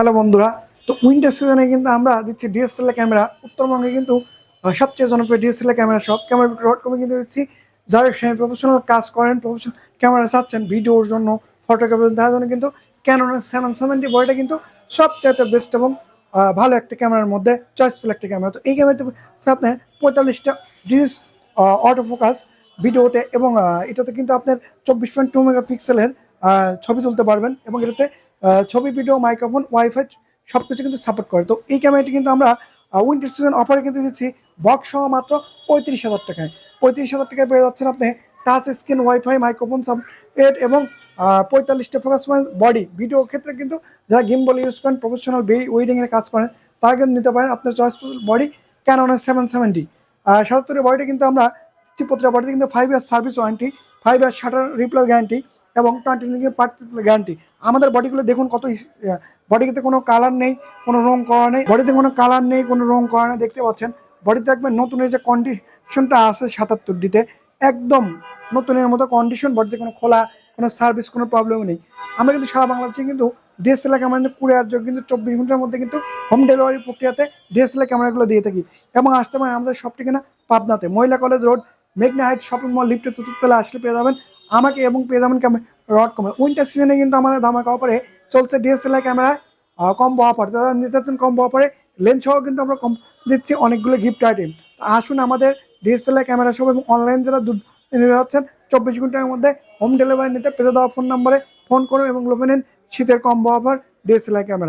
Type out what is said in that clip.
Hello বন্ধুরা, তো winter সিজনে কিন্তু আমরা দিচ্ছি ডিএসএলআর ক্যামেরা। উত্তরবঙ্গে কিন্তু সবচেয়ে জনপ্রিয় ডিএসএলআর ক্যামেরা সব ক্যামেরা ডট কমে কিন্তু দিচ্ছি। যারা প্রফেশনাল কাজ করেন প্রফেশনাল ক্যামেরা চাচ্ছেন, ভিডিওর জন্য ফটোগ্রাফি তার জন্য কিন্তু ক্যানোনের সেভেন সেভেন্টি বডিটা কিন্তু সবচাইতে বেস্ট এবং ভালো একটা ক্যামেরার মধ্যে চয়েসফুল একটা ক্যামেরা। তো এই ক্যামেরাতে আপনার পঁয়তাল্লিশটা ডিএস অটো ফোকাস ভিডিওতে এবং এটাতে কিন্তু আপনার চব্বিশ পয়েন্ট টু মেগাপিক্সেলের ছবি তুলতে পারবেন এবং এটাতে ছবি, ভিডিও, মাইক্রোফোন, ওয়াইফাই সব কিছু কিন্তু সাপোর্ট করে। তো এই ক্যামেরাটি কিন্তু আমরা উইন্টার সিজন অফারে কিন্তু দিচ্ছি বক্স সহ মাত্র পঁয়ত্রিশ হাজার টাকায়। পঁয়ত্রিশ হাজার টাকায় পেয়ে যাচ্ছেন আপনি touch screen wifi microphone support এবং পঁয়তাল্লিশটা ফোকাস পয়েন্ট বডি ভিডিও ক্ষেত্রে কিন্তু যারা গেম বলে ইউজ করেন প্রফেশনাল ওয়েডিংয়ের কাজ করেন, তারা কিন্তু নিতে পারেন আপনার চয়েসফুল বডি ক্যাননের সেভেন সেভেন্টি সাতাত্তরের বডিটা কিন্তু আমরা প্রতিটা বডিতে কিন্তু five year service warranty five year shutter replace guarantee এবং টোয়েন্টি গ্যারান্টি আমাদের বডিগুলো দেখুন কত বডিতে কোনো কালার নেই, কোনো রং করা নেই। বডিতে কোনো কালার নেই, কোনো রং করা নেই, দেখতে পাচ্ছেন? বডিতে দেখবেন নতুনের যে কন্ডিশনটা আছে সাতাত্তর ডিতে একদম নতুনের মতো কন্ডিশন বডিতে কোনো খোলা, কোনো সার্ভিস কোনো প্রবলেম নেই। আমরা কিন্তু সারা বাংলাদেশে কিন্তু ডিএসএলআর ক্যামেরা কিন্তু যোগ কিন্তু চব্বিশ ঘণ্টার মধ্যে কিন্তু হোম ডেলিভারি প্রক্রিয়াতে ডিএসএলআর ক্যামেরাগুলো দিয়ে থাকি। এবং আসতে পারেন আমাদের সব ঠিকানা পাবনাতে, মহিলা কলেজ রোড মেঘনা হাইট শপিং মল লিফটের চতুর্থতলা আসলে পেয়ে যাবেন। আমাকে এবং পেয়ে যাবেন রড কমে। উইন্টার সিজনে কিন্তু আমাদের ধামাকা অফারে চলছে ডিএসএলআর ক্যামেরা কম্বো অফার যারা নির্যাতন কম অফারে লেন্স সহ কিন্তু আমরা কম দিচ্ছি অনেকগুলো গিফট আইটেম আসুন আমাদের ডিএসএলআর ক্যামেরা সব এবং অনলাইন যারা নিতে যাচ্ছেন, চব্বিশ ঘণ্টার মধ্যে হোম ডেলিভারি নিতে পেতে দেওয়া ফোন নম্বরে ফোন করুন এবং লোভে নিন শীতের কম্বো অফার ডিএসএলআর ক্যামেরা।